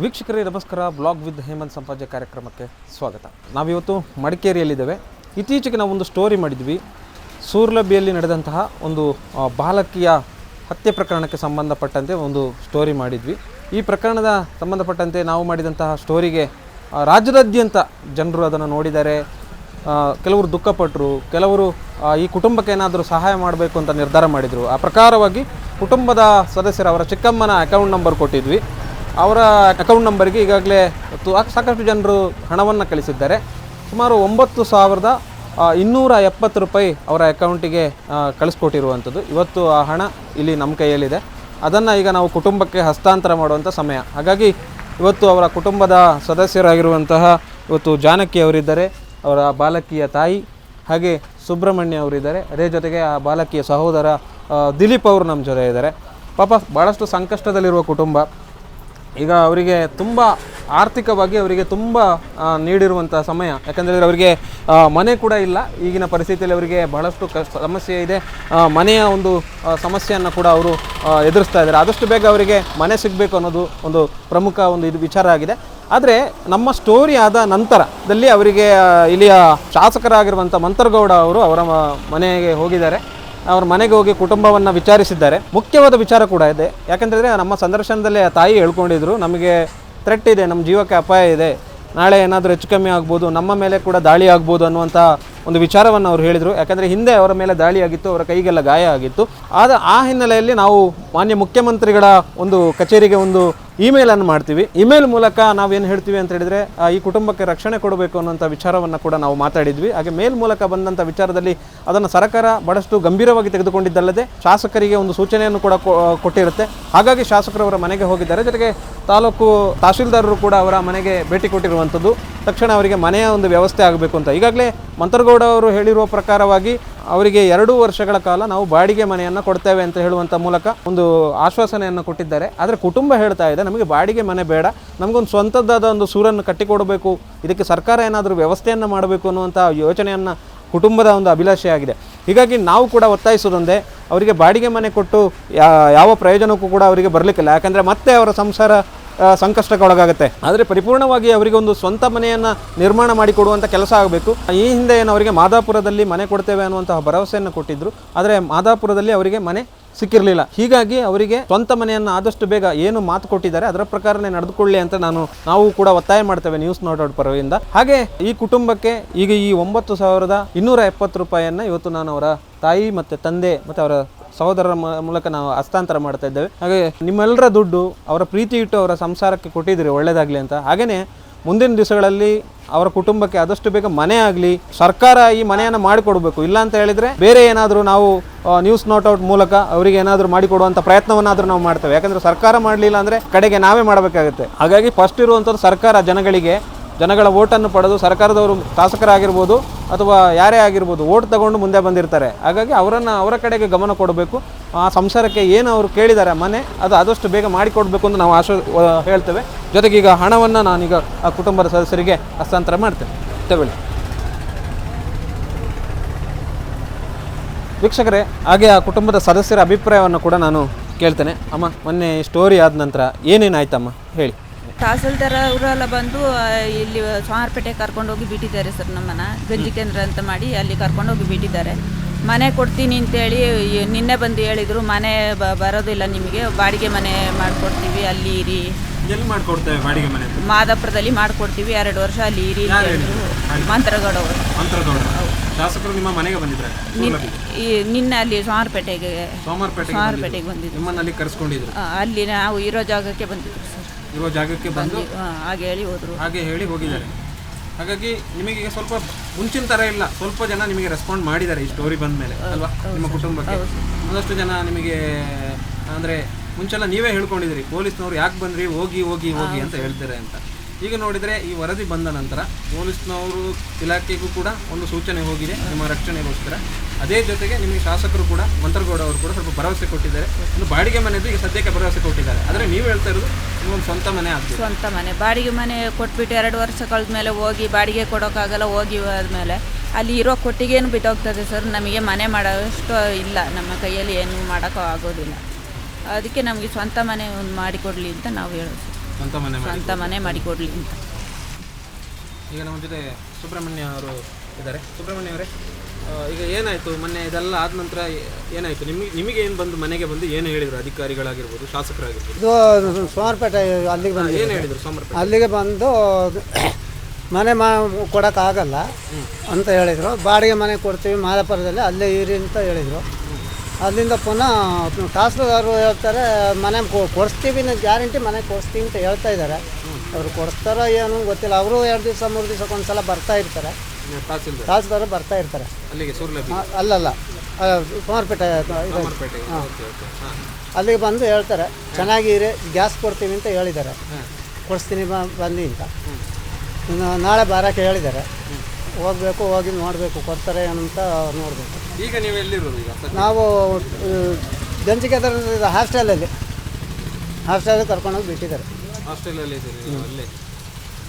ವೀಕ್ಷಕರೇ, ನಮಸ್ಕಾರ. Blog with Hemant Sampaje ಕಾರ್ಯಕ್ರಮಕ್ಕೆ ಸ್ವಾಗತ. ನಾವಿವತ್ತು ಮಡಿಕೇರಿಯಲ್ಲಿದ್ದೇವೆ. ಇತ್ತೀಚೆಗೆ ನಾವೊಂದು ಸ್ಟೋರಿ ಮಾಡಿದ್ವಿ. ಸೂರ್ಲಭಿಯಲ್ಲಿ ನಡೆದಂತಹ ಒಂದು ಬಾಲಕಿಯ ಹತ್ಯೆ ಪ್ರಕರಣಕ್ಕೆ ಸಂಬಂಧಪಟ್ಟಂತೆ ಒಂದು ಸ್ಟೋರಿ ಮಾಡಿದ್ವಿ. ಈ ಪ್ರಕರಣದ ಸಂಬಂಧಪಟ್ಟಂತೆ ನಾವು ಮಾಡಿದಂತಹ ಸ್ಟೋರಿಗೆ ರಾಜ್ಯದಾದ್ಯಂತ ಜನರು ಅದನ್ನು ನೋಡಿದ್ದಾರೆ ಕೆಲವರು ದುಃಖಪಟ್ಟರು ಕೆಲವರು ಈ ಕುಟುಂಬಕ್ಕೆ ಏನಾದರೂ ಸಹಾಯ ಮಾಡಬೇಕು ಅಂತ ನಿರ್ಧಾರ ಮಾಡಿದರು. ಆ ಪ್ರಕಾರವಾಗಿ ಕುಟುಂಬದ ಸದಸ್ಯರು ಅವರ ಚಿಕ್ಕಮ್ಮನ ಅಕೌಂಟ್ ನಂಬರ್ ಕೊಟ್ಟಿದ್ವಿ. ಅವರ ಅಕೌಂಟ್ ನಂಬರ್ಗೆ ಈಗಾಗಲೇ ಸಾಕಷ್ಟು ಜನರು ಹಣವನ್ನು ಕಳಿಸಿದ್ದಾರೆ. ಸುಮಾರು ಒಂಬತ್ತು ಸಾವಿರದ ಇನ್ನೂರ ಎಪ್ಪತ್ತು ರೂಪಾಯಿ ಅವರ ಅಕೌಂಟಿಗೆ ಕಳಿಸ್ಕೊಟ್ಟಿರುವಂಥದ್ದು. ಇವತ್ತು ಆ ಹಣ ಇಲ್ಲಿ ನಮ್ಮ ಕೈಯಲ್ಲಿದೆ. ಅದನ್ನು ಈಗ ನಾವು ಕುಟುಂಬಕ್ಕೆ ಹಸ್ತಾಂತರ ಮಾಡುವಂಥ ಸಮಯ. ಹಾಗಾಗಿ ಇವತ್ತು ಅವರ ಕುಟುಂಬದ ಸದಸ್ಯರಾಗಿರುವಂತಹ ಇವತ್ತು ಜಾನಕಿ ಅವರಿದ್ದಾರೆ, ಅವರ ಬಾಲಕಿಯ ತಾಯಿ, ಹಾಗೆ ಸುಬ್ರಹ್ಮಣ್ಯ ಅವರಿದ್ದಾರೆ. ಅದೇ ಜೊತೆಗೆ ಆ ಬಾಲಕಿಯ ಸಹೋದರ ದಿಲೀಪ್ ಅವರು ನಮ್ಮ ಜೊತೆ ಇದ್ದಾರೆ. ಪಾಪ ಭಾಳಷ್ಟು ಸಂಕಷ್ಟದಲ್ಲಿರುವ ಕುಟುಂಬ. ಈಗ ಅವರಿಗೆ ತುಂಬ ಆರ್ಥಿಕವಾಗಿ ಅವರಿಗೆ ತುಂಬ ನೀಡಿರುವಂಥ ಸಮಯ. ಯಾಕಂದರೆ ಅವರಿಗೆ ಮನೆ ಕೂಡ ಇಲ್ಲ. ಈಗಿನ ಪರಿಸ್ಥಿತಿಯಲ್ಲಿ ಅವರಿಗೆ ಬಹಳಷ್ಟು ಕಷ್ಟ, ಸಮಸ್ಯೆ ಇದೆ. ಮನೆಯ ಒಂದು ಸಮಸ್ಯೆಯನ್ನು ಕೂಡ ಅವರು ಎದುರಿಸ್ತಾ ಇದ್ದಾರೆ. ಆದಷ್ಟು ಬೇಗ ಅವರಿಗೆ ಮನೆ ಸಿಗಬೇಕು ಅನ್ನೋದು ಒಂದು ಪ್ರಮುಖ ಒಂದು ಇದು ವಿಚಾರ ಆಗಿದೆ. ಆದರೆ ನಮ್ಮ ಸ್ಟೋರಿ ಆದ ನಂತರದಲ್ಲಿ ಅವರಿಗೆ ಇಲ್ಲಿಯ ಶಾಸಕರಾಗಿರುವಂಥ ಮಂತರ್ಗೌಡ ಅವರು ಅವರ ಮನೆಗೆ ಹೋಗಿದ್ದಾರೆ. ಅವ್ರ ಮನೆಗೆ ಹೋಗಿ ಕುಟುಂಬವನ್ನು ವಿಚಾರಿಸಿದ್ದಾರೆ. ಮುಖ್ಯವಾದ ವಿಚಾರ ಕೂಡ ಇದೆ. ಯಾಕಂತಂದರೆ ನಮ್ಮ ಸಂದರ್ಶನದಲ್ಲಿ ಆ ತಾಯಿ ಹೇಳ್ಕೊಂಡಿದ್ರು, ನಮಗೆ ಥ್ರೆಟ್ ಇದೆ ನಮ್ಮ ಜೀವಕ್ಕೆ ಅಪಾಯ ಇದೆ, ನಾಳೆ ಏನಾದರೂ ಹೆಚ್ಚು ಕಮ್ಮಿ ಆಗ್ಬೋದು, ನಮ್ಮ ಮೇಲೆ ಕೂಡ ದಾಳಿ ಆಗ್ಬೋದು ಅನ್ನುವಂಥ ಒಂದು ವಿಚಾರವನ್ನು ಅವರು ಹೇಳಿದರು. ಯಾಕಂದರೆ ಹಿಂದೆ ಅವರ ಮೇಲೆ ದಾಳಿಯಾಗಿತ್ತು ಅವರ ಕೈಗೆಲ್ಲ ಗಾಯ ಆಗಿತ್ತು. ಆದ ಆ ಹಿನ್ನೆಲೆಯಲ್ಲಿ ನಾವು ಮಾನ್ಯ ಮುಖ್ಯಮಂತ್ರಿಗಳ ಒಂದು ಕಚೇರಿಗೆ ಒಂದು ಇಮೇಲನ್ನು ಮಾಡ್ತೀವಿ. ಇಮೇಲ್ ಮೂಲಕ ನಾವೇನು ಹೇಳ್ತೀವಿ ಅಂತ ಹೇಳಿದರೆ ಈ ಕುಟುಂಬಕ್ಕೆ ರಕ್ಷಣೆ ಕೊಡಬೇಕು ಅನ್ನೋಂಥ ವಿಚಾರವನ್ನು ಕೂಡ ನಾವು ಮಾತಾಡಿದ್ವಿ. ಹಾಗೆ ಮೇಲ್ ಮೂಲಕ ಬಂದಂಥ ವಿಚಾರದಲ್ಲಿ ಅದನ್ನು ಸರ್ಕಾರ ಬಹಳಷ್ಟು ಗಂಭೀರವಾಗಿ ತೆಗೆದುಕೊಂಡಿದ್ದಲ್ಲದೆ ಶಾಸಕರಿಗೆ ಒಂದು ಸೂಚನೆಯನ್ನು ಕೂಡ ಕೊಟ್ಟಿರುತ್ತೆ. ಹಾಗಾಗಿ ಶಾಸಕರು ಅವರ ಮನೆಗೆ ಹೋಗಿದ್ದಾರೆ. ಜೊತೆಗೆ ತಾಲೂಕು ತಹಶೀಲ್ದಾರರು ಕೂಡ ಅವರ ಮನೆಗೆ ಭೇಟಿ ಕೊಟ್ಟಿರುವಂಥದ್ದು. ತಕ್ಷಣ ಅವರಿಗೆ ಮನೆಯ ಒಂದು ವ್ಯವಸ್ಥೆ ಆಗಬೇಕು ಅಂತ. ಈಗಾಗಲೇ ಮಂತರಗೌಡ ಅವರು ಹೇಳಿರುವ ಪ್ರಕಾರವಾಗಿ ಅವರಿಗೆ ಎರಡು ವರ್ಷಗಳ ಕಾಲ ನಾವು ಬಾಡಿಗೆ ಮನೆಯನ್ನು ಕೊಡ್ತೇವೆ ಅಂತ ಹೇಳುವಂಥ ಮೂಲಕ ಒಂದು ಆಶ್ವಾಸನೆಯನ್ನು ಕೊಟ್ಟಿದ್ದಾರೆ. ಆದರೆ ಕುಟುಂಬ ಹೇಳ್ತಾ ಇದೆ, ನಮಗೆ ಬಾಡಿಗೆ ಮನೆ ಬೇಡ, ನಮಗೊಂದು ಸ್ವಂತದ್ದಾದ ಒಂದು ಸೂರನ್ನು ಕಟ್ಟಿಕೊಡಬೇಕು, ಇದಕ್ಕೆ ಸರ್ಕಾರ ಏನಾದರೂ ವ್ಯವಸ್ಥೆಯನ್ನು ಮಾಡಬೇಕು ಅನ್ನುವಂಥ ಯೋಚನೆಯನ್ನು ಕುಟುಂಬದ ಒಂದು ಅಭಿಲಾಷೆಯಾಗಿದೆ ಹೀಗಾಗಿ ನಾವು ಕೂಡ ಒತ್ತಾಯಿಸೋದೊಂದೇ ಅವರಿಗೆ ಬಾಡಿಗೆ ಮನೆ ಕೊಟ್ಟು ಯಾವ ಪ್ರಯೋಜನಕ್ಕೂ ಕೂಡ ಅವರಿಗೆ ಬರಲಿಕ್ಕಿಲ್ಲ. ಯಾಕಂದರೆ ಮತ್ತೆ ಅವರ ಸಂಸಾರ ಆ, ಸಂಕಷ್ಟಕ್ಕೊಳಗಾಗುತ್ತೆ ಆದರೆ ಪರಿಪೂರ್ಣವಾಗಿ ಅವರಿಗೆ ಒಂದು ಸ್ವಂತ ಮನೆಯನ್ನು ನಿರ್ಮಾಣ ಮಾಡಿಕೊಡುವಂಥ ಕೆಲಸ ಆಗಬೇಕು. ಈ ಹಿಂದೆ ಏನು ಅವರಿಗೆ ಮಾದಾಪುರದಲ್ಲಿ ಮನೆ ಕೊಡ್ತೇವೆ ಅನ್ನುವಂತಹ ಭರವಸೆಯನ್ನು ಕೊಟ್ಟಿದ್ದರು ಆದರೆ ಮಾದಾಪುರದಲ್ಲಿ ಅವರಿಗೆ ಮನೆ ಸಿಕ್ಕಿರಲಿಲ್ಲ. ಹೀಗಾಗಿ ಅವರಿಗೆ ಸ್ವಂತ ಮನೆಯನ್ನು ಆದಷ್ಟು ಬೇಗ ಏನು ಮಾತು ಕೊಟ್ಟಿದ್ದಾರೆ ಅದರ ಪ್ರಕಾರನೇ ನಡೆದುಕೊಳ್ಳಿ ಅಂತ ನಾನು ನಾವು ಕೂಡ ಒತ್ತಾಯ ಮಾಡ್ತೇವೆ ನ್ಯೂಸ್ ನೋಟ್ ಔಟ್ ಪರವಿಂದ ಹಾಗೆ ಈ ಕುಟುಂಬಕ್ಕೆ ಈಗ ಈ ಒಂಬತ್ತು ಸಾವಿರದ ಇನ್ನೂರ ಎಪ್ಪತ್ತು ರೂಪಾಯಿಯನ್ನು ಇವತ್ತು ನಾನು ಅವರ ತಾಯಿ ಮತ್ತು ತಂದೆ ಮತ್ತು ಅವರ ಸಹೋದರರ ಮೂಲಕ ನಾವು ಹಸ್ತಾಂತರ ಮಾಡ್ತಾ ಇದ್ದೇವೆ. ಹಾಗೆ ನಿಮ್ಮೆಲ್ಲರ ದುಡ್ಡು ಅವರ ಪ್ರೀತಿ ಇಟ್ಟು ಅವರ ಸಂಸಾರಕ್ಕೆ ಕೊಟ್ಟಿದ್ದೀರಿ ಒಳ್ಳೆಯದಾಗಲಿ ಅಂತ. ಹಾಗೆಯೇ ಮುಂದಿನ ದಿವಸಗಳಲ್ಲಿ ಅವರ ಕುಟುಂಬಕ್ಕೆ ಆದಷ್ಟು ಬೇಗ ಮನೆ ಆಗಲಿ, ಸರ್ಕಾರ ಈ ಮನೆಯನ್ನು ಮಾಡಿಕೊಡಬೇಕು. ಇಲ್ಲ ಅಂತ ಹೇಳಿದರೆ ಬೇರೆ ಏನಾದರೂ ನಾವು ನ್ಯೂಸ್ ನೋಟ್ ಔಟ್ ಮೂಲಕ ಅವರಿಗೆ ಏನಾದರೂ ಮಾಡಿಕೊಡುವಂಥ ಪ್ರಯತ್ನವನ್ನಾದರೂ ನಾವು ಮಾಡ್ತೇವೆ. ಯಾಕಂದರೆ ಸರ್ಕಾರ ಮಾಡಲಿಲ್ಲ ಅಂದರೆ ಕಡೆಗೆ ನಾವೇ ಮಾಡಬೇಕಾಗುತ್ತೆ. ಹಾಗಾಗಿ ಫಸ್ಟ್ ಇರುವಂಥದ್ದು ಸರ್ಕಾರ, ಜನಗಳಿಗೆ, ಜನಗಳ ಓಟನ್ನು ಪಡೆದು ಸರ್ಕಾರದವರು ಶಾಸಕರಾಗಿರ್ಬೋದು ಅಥವಾ ಯಾರೇ ಆಗಿರ್ಬೋದು ಓಟ್ ತಗೊಂಡು ಮುಂದೆ ಬಂದಿರ್ತಾರೆ. ಹಾಗಾಗಿ ಅವರನ್ನು ಅವರ ಕಡೆಗೆ ಗಮನ ಕೊಡಬೇಕು. ಆ ಸಂಸಾರಕ್ಕೆ ಏನು ಅವರು ಕೇಳಿದ್ದಾರೆ ಮನೆ, ಅದು ಆದಷ್ಟು ಬೇಗ ಮಾಡಿಕೊಡ್ಬೇಕು ಅಂತ ನಾವು ಆಶ ಹೇಳ್ತೇವೆ. ಜೊತೆಗೆ ಈಗ ಹಣವನ್ನು ನಾನೀಗ ಆ ಕುಟುಂಬದ ಸದಸ್ಯರಿಗೆ ಹಸ್ತಾಂತರ ಮಾಡ್ತೇನೆ. ತಗೊಳ್ಳಿ. ವೀಕ್ಷಕರೇ, ಹಾಗೆ ಆ ಕುಟುಂಬದ ಸದಸ್ಯರ ಅಭಿಪ್ರಾಯವನ್ನು ಕೂಡ ನಾನು ಕೇಳ್ತೇನೆ. ಅಮ್ಮ, ಮೊನ್ನೆ ಸ್ಟೋರಿ ಆದ ನಂತರ ಏನೇನಾಯ್ತಮ್ಮ? ಹೇಳಿ. ತಹಸೀಲ್ದಾರ್ ಅವರೆಲ್ಲ ಬಂದು ಇಲ್ಲಿ ಸೋಮಾರಪೇಟೆ ಕರ್ಕೊಂಡೋಗಿ ಬಿಟ್ಟಿದ್ದಾರೆ ಸರ್ ನಮ್ಮನ್ನು. ಗಂಜಿ ಕೇಂದ್ರ ಅಂತ ಮಾಡಿ ಅಲ್ಲಿ ಕರ್ಕೊಂಡೋಗಿ ಬಿಟ್ಟಿದ್ದಾರೆ. ಮನೆ ಕೊಡ್ತೀನಿ ಅಂತೇಳಿ ನಿನ್ನೆ ಬಂದು ಹೇಳಿದರು ಮನೆ ಬ- ಬರೋದಿಲ್ಲ ನಿಮಗೆ ಬಾಡಿಗೆ ಮನೆ ಮಾಡಿಕೊಡ್ತೀವಿ ಅಲ್ಲಿ ಇರಿ. ಎಲ್ಲಿ ಮಾಡಿಕೊಡ್ತೇವೆ ಬಾಡಿಗೆ ಮನೆ? ಮಾದಾಪುರದಲ್ಲಿ ಮಾಡಿಕೊಡ್ತೀವಿ ಎರಡು ವರ್ಷ ಅಲ್ಲಿ ಇರಿ ಮಂತ್ರಗೌಡ. ಅವರು ಶಾಸಕರು ನಿಮ್ಮ ಮನೆಗೆ ಬಂದಿದ್ರೆ ಈ ನಿನ್ನೆ ಅಲ್ಲಿ ಸೋಮಾರಪೇಟೆಗೆ ಸೋಮಾರಪೇಟೆ ಸೋಮಾರಪೇಟೆಗೆ ಬಂದಿದ್ರು. ನಿಮ್ಮನ್ನ ಅಲ್ಲಿ ಕರೆಸ್ಕೊಂಡಿದ್ರು? ಅಲ್ಲಿ ನಾವು ಇರೋ ಜಾಗಕ್ಕೆ ಬಂದಿದ್ರು ಸರ್. ಇರುವ ಜಾಗಕ್ಕೆ ಬಂದು? ಹಾಗೆ ಹೇಳಿ ಹೋದರು. ಹಾಗೆ ಹೇಳಿ ಹೋಗಿದ್ದಾರೆ. ಹಾಗಾಗಿ ನಿಮಗೆ ಈಗ ಸ್ವಲ್ಪ ಮುಂಚಿನ ಥರ ಇಲ್ಲ. ಸ್ವಲ್ಪ ಜನ ನಿಮಗೆ ರೆಸ್ಪಾಂಡ್ ಮಾಡಿದ್ದಾರೆ ಈ ಸ್ಟೋರಿ ಬಂದ ಮೇಲೆ ಅಲ್ವಾ? ನಿಮ್ಮ ಕುಟುಂಬಕ್ಕೆ. ಒಂದಷ್ಟು ಜನ ನಿಮಗೆ ಅಂದರೆ ಮುಂಚೆಲ್ಲ ನೀವೇ ಹೇಳ್ಕೊಂಡಿದ್ದೀರಿ ಪೊಲೀಸ್ನವ್ರು ಯಾಕೆ ಬಂದ್ರಿ ಹೋಗಿ ಹೋಗಿ ಹೋಗಿ ಅಂತ ಹೇಳ್ತಾರೆ ಅಂತ. ಈಗ ನೋಡಿದರೆ ಈ ವರದಿ ಬಂದ ನಂತರ ಪೊಲೀಸ್ನವರು ಇಲಾಖೆಗೂ ಕೂಡ ಒಂದು ಸೂಚನೆ ಹೋಗಿದೆ, ನಿಮ್ಮ ರಕ್ಷಣೆಗೋಸ್ಕರ. ಅದೇ ಜೊತೆಗೆ ನಿಮಗೆ ಶಾಸಕರು ಕೂಡ, ಮಂತ್ರಗೌಡ ಅವರು ಕೂಡ ಸ್ವಲ್ಪ ಭರವಸೆ ಕೊಟ್ಟಿದ್ದಾರೆ. ಒಂದು ಬಾಡಿಗೆ ಮನೆದು ಈಗ ಸದ್ಯಕ್ಕೆ ಭರವಸೆ ಕೊಟ್ಟಿದ್ದಾರೆ. ಆದರೆ ನೀವು ಹೇಳ್ತಾ ಇರೋದು ನಿಮ್ಮೊಂದು ಸ್ವಂತ ಮನೆ ಆಗ್ತದೆ ಸ್ವಂತ ಮನೆ. ಬಾಡಿಗೆ ಮನೆ ಕೊಟ್ಬಿಟ್ಟು ಎರಡು ವರ್ಷ ಕಳೆದ ಮೇಲೆ ಹೋಗಿ ಬಾಡಿಗೆ ಕೊಡೋಕ್ಕಾಗಲ್ಲ, ಹೋಗಿ ಆದಮೇಲೆ ಅಲ್ಲಿ ಇರೋ ಕೊಟ್ಟಿಗೆನು ಬಿದ್ದೋಗ್ತದೆ ಸರ್. ನಮಗೆ ಮನೆ ಮಾಡೋಷ್ಟು ಇಲ್ಲ. ನಮ್ಮ ಕೈಯಲ್ಲಿ ಏನು ಮಾಡೋಕ್ಕೂ ಆಗೋದಿಲ್ಲ. ಅದಕ್ಕೆ ನಮಗೆ ಸ್ವಂತ ಮನೆ ಒಂದು ಮಾಡಿಕೊಡಲಿ ಅಂತ ನಾವು ಹೇಳೋದು. ಸ್ವಂತ ಮನೆ ಮಾಡಿ ಸ್ವಂತ ಮನೆ ಮಾಡಿಕೊಡ್ಲಿ ಅಂತ. ಈಗ ನಮ್ಮ ಜೊತೆ ಸುಬ್ರಹ್ಮಣ್ಯ ಅವರು ಇದ್ದಾರೆ. ಸುಬ್ರಹ್ಮಣ್ಯ ಅವರೇ ಈಗ ಏನಾಯಿತು? ಮೊನ್ನೆ ಇದೆಲ್ಲ ಆದ ನಂತರ ಏನಾಯಿತು? ನಿಮಗೆ ನಿಮಗೆ ಏನು ಬಂದು ಮನೆಗೆ ಬಂದು ಏನು ಹೇಳಿದರು? ಅಧಿಕಾರಿಗಳಾಗಿರ್ಬೋದು ಶಾಸಕರಾಗಿರ್ಬೋದು? ಇದು ಸೋಮವಾರಪೇಟೆ ಅಲ್ಲಿಗೆ ಬಂದು ಏನು ಹೇಳಿದರು ಸೋಮವಾರ ಅಲ್ಲಿಗೆ ಬಂದು ಮನೆ ಮಾ ಕೊಡೋಕ್ಕಾಗಲ್ಲ ಅಂತ ಹೇಳಿದರು. ಬಾಡಿಗೆ ಮನೆ ಕೊಡ್ತೀವಿ ಮಾದಾಪುರದಲ್ಲಿ ಅಲ್ಲೇ ಇರಿ ಅಂತ ಹೇಳಿದರು. ಅಲ್ಲಿಂದ ಪುನಃ ತಹಸೀಲ್ದಾರರು ಹೇಳ್ತಾರೆ ಮನೆ ಕೊಡಿಸ್ತೀವಿ ಗ್ಯಾರಂಟಿ ಮನೆ ಕೊಡಿಸ್ತೀವಿ ಅಂತ ಹೇಳ್ತಾ ಇದ್ದಾರೆ. ಅವರು ಕೊಡಿಸ್ತಾರೋ ಏನು ಗೊತ್ತಿಲ್ಲ. ಅವರು ಎರಡು ದಿವಸ ಮೂರು ದಿವಸಕ್ಕೆ ಒಂದ್ಸಲ ಬರ್ತಾ ಇರ್ತಾರೆ. ತಹಸೀಲ್ದಾರ್. ತಹಸೀಲ್ದಾರರು ಬರ್ತಾ ಇರ್ತಾರೆ. ಅಲ್ಲಲ್ಲ ಕುಮಾರಪೇಟೆ ಅಲ್ಲಿಗೆ ಬಂದು ಹೇಳ್ತಾರೆ ಚೆನ್ನಾಗಿರಿ ಗ್ಯಾಸ್ ಕೊಡ್ತೀವಿ ಅಂತ ಹೇಳಿದ್ದಾರೆ. ಕೊಡಿಸ್ತೀನಿ ಬ ಬಂದು ಅಂತ. ಇನ್ನು ನಾಳೆ ಬಾರಕ್ಕೆ ಹೇಳಿದ್ದಾರೆ. ಹೋಗಬೇಕು ಹೋಗಿ ನೋಡಬೇಕು ಕೊಡ್ತಾರೆ ಅಂತ ನೋಡಬೇಕು. ಈಗ ನೀವು ಎಲ್ಲಿರೋದು ಈಗ ಸದ್ಯ? ನಾವು ಗಂಜಿಗೆದರ ಹಾಸ್ಟೆಲಲ್ಲಿ. ಹಾಸ್ಟೆಲ್ ಕರ್ಕೊಂಡೋಗಿ ಬಿಟ್ಟಿದ್ದಾರೆ. ಹಾಸ್ಟೆಲಲ್ಲಿ ಇದ್ದೀರಿ ನೀವು ಅಲ್ಲಿ.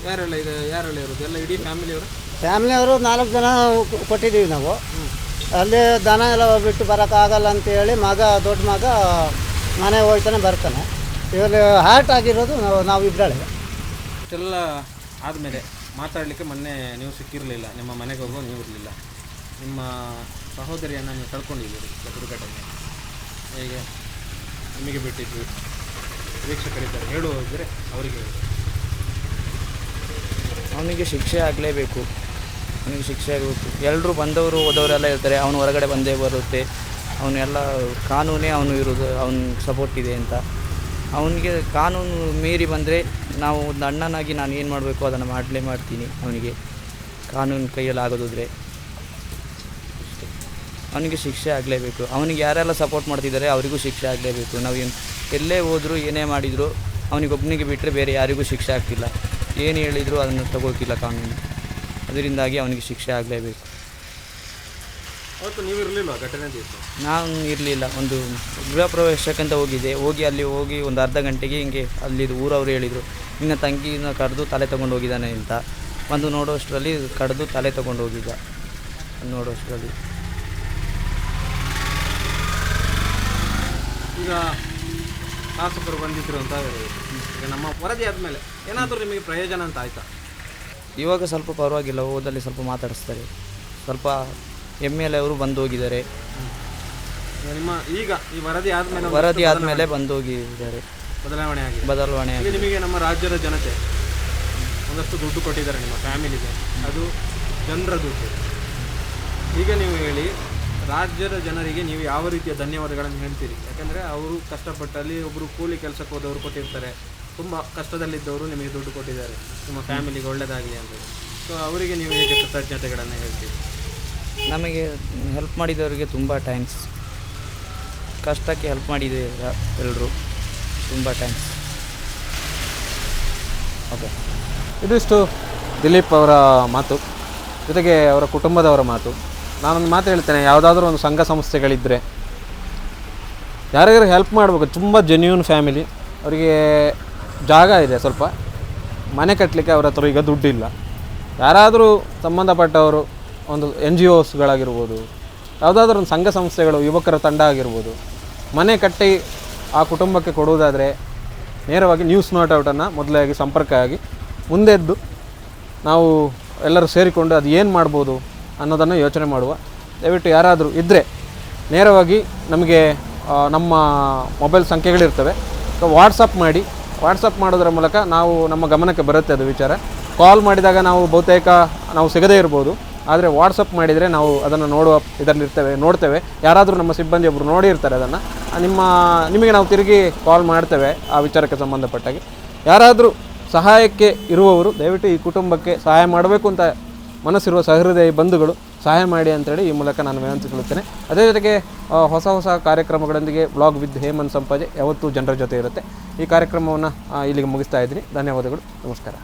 ಯಾರೆಲ್ಲ ಈಗ ಯಾರೆಲ್ಲ ಇರೋದು? ಎಲ್ಲ ಇಡೀ ಫ್ಯಾಮಿಲಿಯವರು ಫ್ಯಾಮಿಲಿಯವರು ನಾಲ್ಕು ಜನ ಕೊ- ಕೊಟ್ಟಿದ್ದೀವಿ ನಾವು. ಅಲ್ಲಿ ದನ ಎಲ್ಲ ಬಿಟ್ಟು ಬರೋಕ್ಕಾಗಲ್ಲ ಅಂತೇಳಿ ಮಗ ದೊಡ್ಡ ಮಗ ಮನೆ ಹೋಗ್ತಾನೆ ಬರ್ತಾನೆ. ಇವರು ಹಾರ್ಟ್ ಆಗಿರೋದು ನಾವು ನಾವು ಇಬ್ಬರಳೆ ಇಷ್ಟೆಲ್ಲ ಆದಮೇಲೆ ಮಾತಾಡಲಿಕ್ಕೆ ಮೊನ್ನೆ ನೀವು ಸಿಕ್ಕಿರಲಿಲ್ಲ, ನಿಮ್ಮ ಮನೆಗೆ ಹೋಗೋ ನೀವು ಇರಲಿಲ್ಲ. ನಿಮ್ಮ ಸಹೋದರಿಯನ್ನು ನೀವು ಕಳ್ಕೊಂಡಿದ್ದೀರಿ ಚತುರ್ಘಟನೆ ಹೇಗೆ? ನಿಮಗೆ ಬಿಟ್ಟಿದ್ವಿ ವೀಕ್ಷಕರಿದ್ದಾರೆ. ಹೇಳುವುದಿದ್ರೆ ಅವರಿಗೆ ಅವನಿಗೆ ಶಿಕ್ಷೆ ಆಗಲೇಬೇಕು. ಅವನಿಗೆ ಶಿಕ್ಷೆ ಆಗಬೇಕು. ಎಲ್ಲರೂ ಬಂದವರು ಹೋದವರೆಲ್ಲ ಇರ್ತಾರೆ ಅವನು ಹೊರಗಡೆ ಬಂದೇ ಬರುತ್ತೆ. ಅವನೆಲ್ಲ ಕಾನೂನೇ ಅವನು ಇರೋದು, ಅವನ ಸಪೋರ್ಟ್ ಇದೆ ಅಂತ. ಅವನಿಗೆ ಕಾನೂನು ಮೀರಿ ಬಂದರೆ ನಾವು ಒಂದು ಅಣ್ಣನಾಗಿ ನಾನು ಏನು ಮಾಡಬೇಕು ಅದನ್ನು ಮಾಡಲೇ ಮಾಡ್ತೀನಿ ಅವನಿಗೆ. ಕಾನೂನು ಕೈಯಲ್ಲಿ ಆಗೋದಿದ್ರೆ. ಅವನಿಗೆ ಶಿಕ್ಷೆ ಆಗಲೇಬೇಕು. ಅವನಿಗೆ ಯಾರೆಲ್ಲ ಸಪೋರ್ಟ್ ಮಾಡ್ತಿದ್ದಾರೆ ಅವರಿಗೂ ಶಿಕ್ಷೆ ಆಗಲೇಬೇಕು. ನಾವು ಏನು ಎಲ್ಲೇ ಹೋದರೂ ಏನೇ ಮಾಡಿದರೂ ಅವನಿಗೊಬ್ಬನಿಗೆ ಬಿಟ್ಟರೆ ಬೇರೆ ಯಾರಿಗೂ ಶಿಕ್ಷೆ ಆಗ್ತಿಲ್ಲ. ಏನು ಹೇಳಿದರೂ ಅದನ್ನು ತಗೊಳ್ತಿಲ್ಲ ಕಾನೂನು. ಅದರಿಂದಾಗಿ ಅವನಿಗೆ ಶಿಕ್ಷೆ ಆಗಲೇಬೇಕು. ನೀವು ಇರಲಿಲ್ಲ ಘಟನೆ ದಿವಸ? ನಾನು ಇರಲಿಲ್ಲ. ಒಂದು ಗೃಹ ಪ್ರವೇಶಕ್ಕಂತ ಹೋಗಿದ್ದೆ. ಹೋಗಿ ಅಲ್ಲಿ ಹೋಗಿ ಒಂದು ಅರ್ಧ ಗಂಟೆಗೆ ಹಿಂಗೆ ಅಲ್ಲಿದು ಊರವರು ಹೇಳಿದರು ನಿನ್ನ ತಂಗಿನ ಕರೆದು ತಲೆ ತೊಗೊಂಡು ಹೋಗಿದ್ದಾನೆ ಅಂತ. ಬಂದು ನೋಡೋಷ್ಟರಲ್ಲಿ ಕಡ್ದು ತಲೆ ತಗೊಂಡು ಹೋಗಿದ್ದ. ನೋಡೋಷ್ಟರಲ್ಲಿ. ಈಗ ಶಾಸಕರು ಬಂದಿದ್ದರು ಅಂತ. ಈಗ ನಮ್ಮ ವರದಿ ಆದಮೇಲೆ ಏನಾದರೂ ನಿಮಗೆ ಪ್ರಯೋಜನ ಅಂತ ಆಯ್ತಾ? ಇವಾಗ ಸ್ವಲ್ಪ ಪರವಾಗಿಲ್ಲ ಓದಲ್ಲಿ ಸ್ವಲ್ಪ ಮಾತಾಡಿಸ್ತಾರೆ. ಸ್ವಲ್ಪ ಎಂ ಎಲ್ ಎ ಅವರು ಬಂದೋಗಿದ್ದಾರೆ. ನಿಮ್ಮ ಈಗ ಈ ವರದಿ ಆದಮೇಲೆ ವರದಿ ಆದಮೇಲೆ ಬಂದು ಹೋಗಿದ್ದಾರೆ ಬದಲಾವಣೆ ಆಗಿದೆ. ಬದಲಾವಣೆ ಈಗ ನಿಮಗೆ ನಮ್ಮ ರಾಜ್ಯದ ಜನತೆ ಒಂದಷ್ಟು ದುಡ್ಡು ಕೊಟ್ಟಿದ್ದಾರೆ ನಿಮ್ಮ ಫ್ಯಾಮಿಲಿಗೆ. ಅದು ಜನರ ದುಡ್ಡು. ಈಗ ನೀವು ಹೇಳಿ ರಾಜ್ಯದ ಜನರಿಗೆ ನೀವು ಯಾವ ರೀತಿಯ ಧನ್ಯವಾದಗಳನ್ನು ಹೇಳ್ತೀರಿ? ಯಾಕಂದರೆ ಅವರು ಕಷ್ಟಪಟ್ಟಲ್ಲಿ ಒಬ್ಬರು ಕೂಲಿ ಕೆಲಸಕ್ಕೆ ಹೋದವರು ಕೊಟ್ಟಿರ್ತಾರೆ. ತುಂಬ ಕಷ್ಟದಲ್ಲಿದ್ದವರು ನಿಮಗೆ ದುಡ್ಡು ಕೊಟ್ಟಿದ್ದಾರೆ. ನಿಮ್ಮ ಫ್ಯಾಮಿಲಿಗೆ ಒಳ್ಳೆಯದಾಗಲಿ ಅಂತ ಸೊ ಅವರಿಗೆ ನೀವು ಹೇಗೆ ಕೃತಜ್ಞತೆಗಳನ್ನು ಹೇಳ್ತೀರಿ? ನಮಗೆ ಹೆಲ್ಪ್ ಮಾಡಿದವರಿಗೆ ತುಂಬ ಥ್ಯಾಂಕ್ಸ್ ಕಷ್ಟಕ್ಕೆ ಹೆಲ್ಪ್ ಮಾಡಿದ್ದೀರ ಎಲ್ಲರೂ ತುಂಬ ಥ್ಯಾಂಕ್ಸ್ ಓಕೆ ಇದಿಷ್ಟು ದಿಲೀಪ್ ಅವರ ಮಾತು. ಜೊತೆಗೆ ಅವರ ಕುಟುಂಬದವರ ಮಾತು. ನಾನೊಂದು ಮಾತು ಹೇಳ್ತೇನೆ, ಯಾವುದಾದ್ರೂ ಒಂದು ಸಂಘ ಸಂಸ್ಥೆಗಳಿದ್ದರೆ ಯಾರಿಗಾರು ಹೆಲ್ಪ್ ಮಾಡಬೇಕು, ತುಂಬ ಜೆನ್ಯೂನ್ ಫ್ಯಾಮಿಲಿ ಅವರಿಗೆ ಜಾಗ ಇದೆ ಸ್ವಲ್ಪ. ಮನೆ ಕಟ್ಟಲಿಕ್ಕೆ ಅವರ ಹತ್ರ ಈಗ ದುಡ್ಡಿಲ್ಲ. ಯಾರಾದರೂ ಸಂಬಂಧಪಟ್ಟವರು ಒಂದು ಎನ್ ಜಿ ಒಸ್ಗಳಾಗಿರ್ಬೋದು ಯಾವುದಾದ್ರೂ ಒಂದು ಸಂಘ ಸಂಸ್ಥೆಗಳು, ಯುವಕರ ತಂಡ ಆಗಿರ್ಬೋದು, ಮನೆ ಕಟ್ಟಿ ಆ ಕುಟುಂಬಕ್ಕೆ ಕೊಡುವುದಾದರೆ ನೇರವಾಗಿ ನ್ಯೂಸ್ ನಾಟ್ ಔಟನ್ನು ಮೊದಲಾಗಿ ಸಂಪರ್ಕ ಆಗಿ ಮುಂದೆದ್ದು ನಾವು ಎಲ್ಲರೂ ಸೇರಿಕೊಂಡು ಅದು ಏನು ಮಾಡ್ಬೋದು ಅನ್ನೋದನ್ನು ಯೋಚನೆ ಮಾಡುವ. ದಯವಿಟ್ಟು ಯಾರಾದರೂ ಇದ್ದರೆ ನೇರವಾಗಿ ನಮಗೆ ನಮ್ಮ ಮೊಬೈಲ್ ಸಂಖ್ಯೆಗಳಿರ್ತವೆ. ಸೊ ವಾಟ್ಸಪ್ ಮಾಡಿ ವಾಟ್ಸಪ್ ಮಾಡೋದರ ಮೂಲಕ ನಾವು ನಮ್ಮ ಗಮನಕ್ಕೆ ಬರುತ್ತೆ ಅದು ವಿಚಾರ. ಕಾಲ್ ಮಾಡಿದಾಗ ನಾವು ಬಹುತೇಕ ನಾವು ಸಿಗದೇ ಇರ್ಬೋದು. ಆದರೆ ವಾಟ್ಸಪ್ ಮಾಡಿದರೆ ನಾವು ಅದನ್ನು ನೋಡುವ ಇದರಲ್ಲಿರ್ತೇವೆ ನೋಡ್ತೇವೆ. ಯಾರಾದರೂ ನಮ್ಮ ಸಿಬ್ಬಂದಿ ಒಬ್ಬರು ನೋಡಿರ್ತಾರೆ ಅದನ್ನು. ನಿಮ್ಮ, ನಿಮಗೆ ನಾವು ತಿರುಗಿ ಕಾಲ್ ಮಾಡ್ತೇವೆ ಆ ವಿಚಾರಕ್ಕೆ ಸಂಬಂಧಪಟ್ಟಾಗೆ. ಯಾರಾದರೂ ಸಹಾಯಕ್ಕೆ ಇರುವವರು, ದಯವಿಟ್ಟು ಈ ಕುಟುಂಬಕ್ಕೆ ಸಹಾಯ ಮಾಡಬೇಕು ಅಂತ ಮನಸ್ಸಿರುವ ಸಹೃದಯ ಬಂಧುಗಳು ಸಹಾಯ ಮಾಡಿ ಅಂತೇಳಿ ಈ ಮೂಲಕ ನಾನು ವಿನಂತಿಸಿಕೊಳ್ಳುತ್ತೇನೆ ಅದೇ ಜೊತೆಗೆ ಹೊಸ ಹೊಸ ಕಾರ್ಯಕ್ರಮಗಳೊಂದಿಗೆ ಬ್ಲಾಗ್ ವಿತ್ ಹೇಮಂತ್ ಸಂಪಾಜೆ ಯಾವತ್ತೂ ಜನರ ಜೊತೆ ಇರುತ್ತೆ. ಈ ಕಾರ್ಯಕ್ರಮವನ್ನು ಇಲ್ಲಿಗೆ ಮುಗಿಸ್ತಾ ಇದ್ದೀನಿ. ಧನ್ಯವಾದಗಳು. ನಮಸ್ಕಾರ.